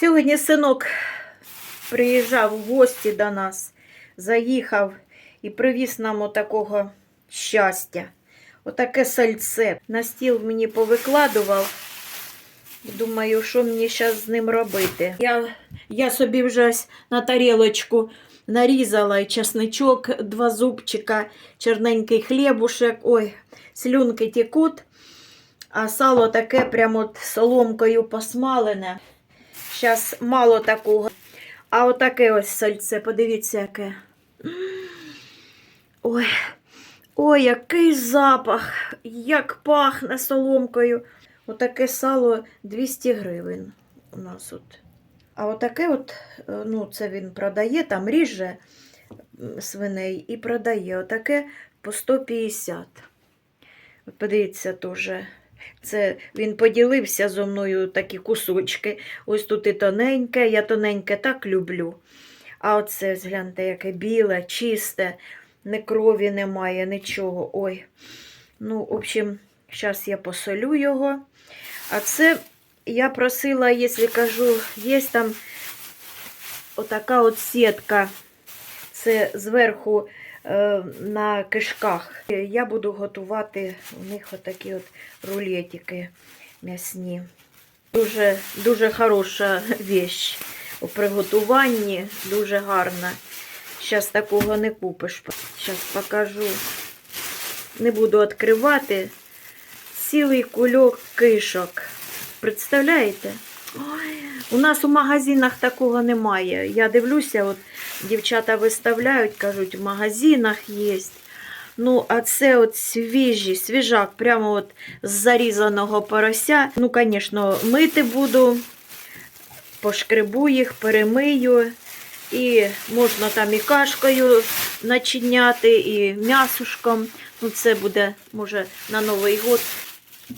Сьогодні синок приїжджав в гості до нас, заїхав і привіз нам отакого щастя. Отаке сальце. На стіл мені повикладував. Думаю, що мені зараз з ним робити. Я, я собі вже на тарілочку нарізала і чесничок, два зубчика, чорненький хлібушек. Ой, слюнки текуть. А сало таке прямо соломкою посмалене. Зараз мало такого. А отаке ось сальце, подивіться, яке. Ой, ой, який запах, як пахне соломкою. Отаке сало 200 гривень у нас от. А отаке от, е, ну, це він продає, там ріже свиней і продає. Отаке по 150. От подивіться теж. Це він поділився зо мною такі кусочки. Ось тут і тоненьке, я тоненьке так люблю. А оце, згляньте, яке біле, чисте, ні крові немає, нічого. Ой. Ну, в общем, зараз я посолю його. А це я просила, якщо кажу, є там отака от сітка. Це зверху е, на кишках. Я буду готувати у них отакі от рулетики м'ясні. Дуже, дуже хороша вещь у приготуванні, дуже гарна. Зараз такого не купиш. Зараз покажу. Не буду відкривати. Цілий кульок кишок. Представляєте? Ой, у нас у магазинах такого немає. Я дивлюся, от дівчата виставляють, кажуть, в магазинах є. Ну, а це от свіжі, свіжак, прямо от з зарізаного порося. Ну, звісно, мити буду, пошкребу їх, перемию. І можна там і кашкою начиняти, і м'ясушком. Ну, це буде, може, на Новий год.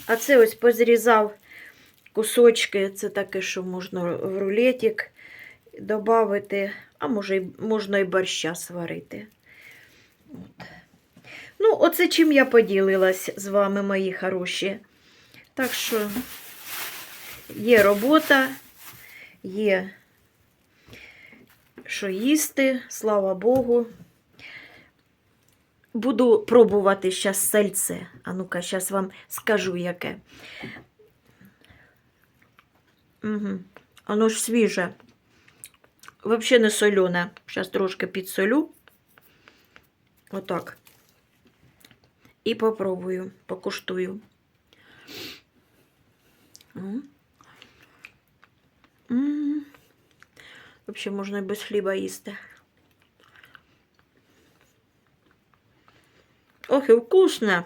А це ось позрізав кусочки. Це таке, що можна в рулетик додати, а може, можна і борща сварити. От. Ну, оце чим я поділилась з вами, мої хороші. Так що є робота, є що їсти, слава Богу. Буду пробувати зараз сальце. А ну-ка, зараз вам скажу яке. Угу. Воно ж свіже. Взагалі не солене. Зараз трошки підсолю. Отак. І попробую, покуштую. М. М. Взагалі можна і без хліба їсти. Ох, і вкусне.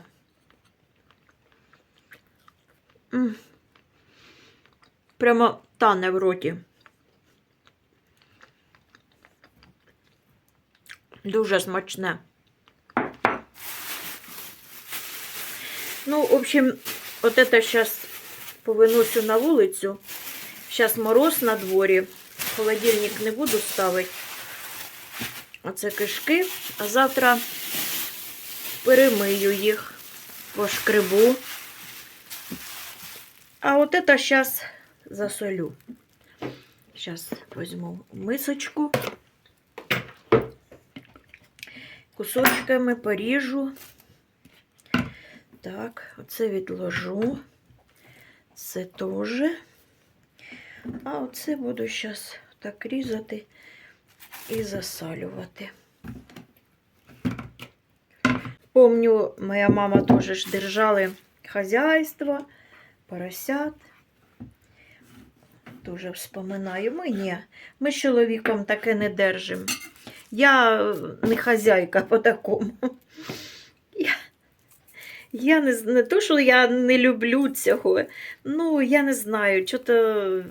М. Прямо тане в роті. Дуже смачне. Ну, в общем, от это сейчас повиносю на вулицю. Сейчас мороз на дворі. Холодильник не буду ставити. Оце кишки. А завтра перемию їх, пошкребу. А от это сейчас засолю. Сейчас возьму мисочку. Кусочками поріжу. Так, оце відложу. Це теж. А оце буду зараз так різати і засалювати. Помню, моя мама теж ж держали хазяйство, поросят. Дуже вспоминаю. Ми ні. Ми з чоловіком таке не держимо. Я е, не хазяйка по такому. Я, я не, не то, що я не люблю цього. Ну, я не знаю, то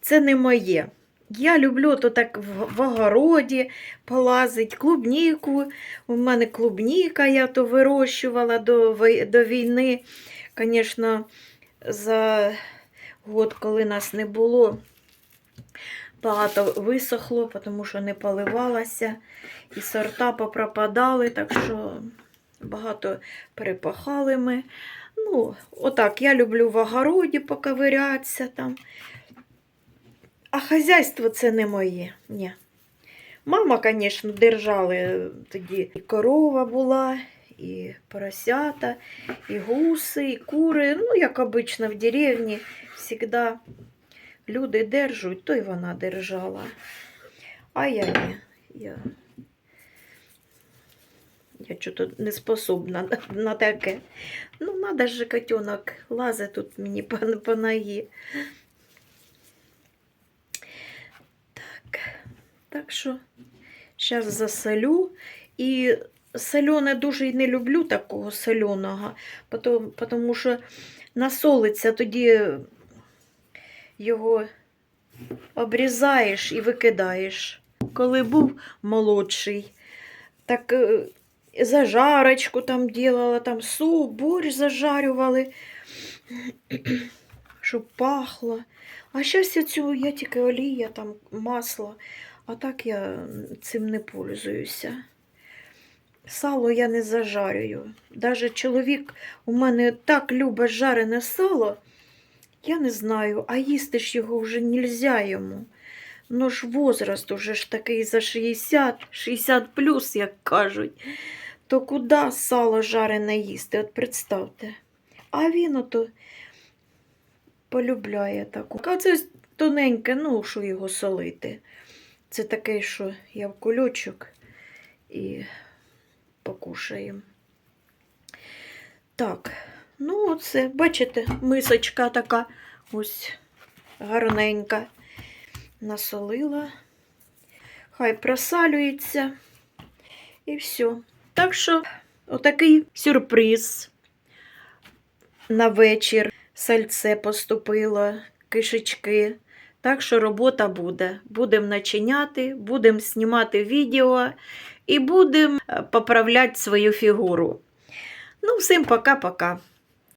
це не моє. Я люблю то так в, в огороді полазить, клубніку. У мене клубніка, я то вирощувала до, до війни. Звісно, за год, коли нас не було, багато висохло, тому що не поливалася, і сорта попропадали, так що багато перепахали ми. Ну, отак, я люблю в огороді поковирятися там. А хазяйство це не моє. Ні. Мама, звісно, держали тоді. І корова була, і поросята, і гуси, і кури. Ну, як обично в деревні, завжди люди держать, то й вона держала. А я ні. Я, я чого не способна на, таке. Ну, надо же котенок лазить тут мені по, по ногі. Так, так що зараз засолю. І солене дуже не люблю такого соленого, тому що насолиться, тоді його обрізаєш і викидаєш. Коли був молодший, так е, зажарочку там делала, там суп, борщ зажарювали, щоб пахло. А зараз я цю я тільки олія, там масло, а так я цим не пользуюся. Сало я не зажарюю. Даже чоловік у мене так любить жарене сало, я не знаю, а їсти ж його вже нельзя йому. Ну ж возраст уже ж такий за 60, 60 плюс, як кажуть. То куди сало жарене їсти? От представте. А він ото полюбляє таку. А це тоненьке, ну, що його солити. Це таке, що я в кульочок і покушаємо. Так, ну оце, бачите, мисочка така ось гарненька. Насолила. Хай просалюється. І все. Так що, отакий сюрприз. На вечір сальце поступило, кишечки. Так що робота буде. Будемо начиняти, будемо знімати відео і будемо поправляти свою фігуру. Ну, всім пока-пока.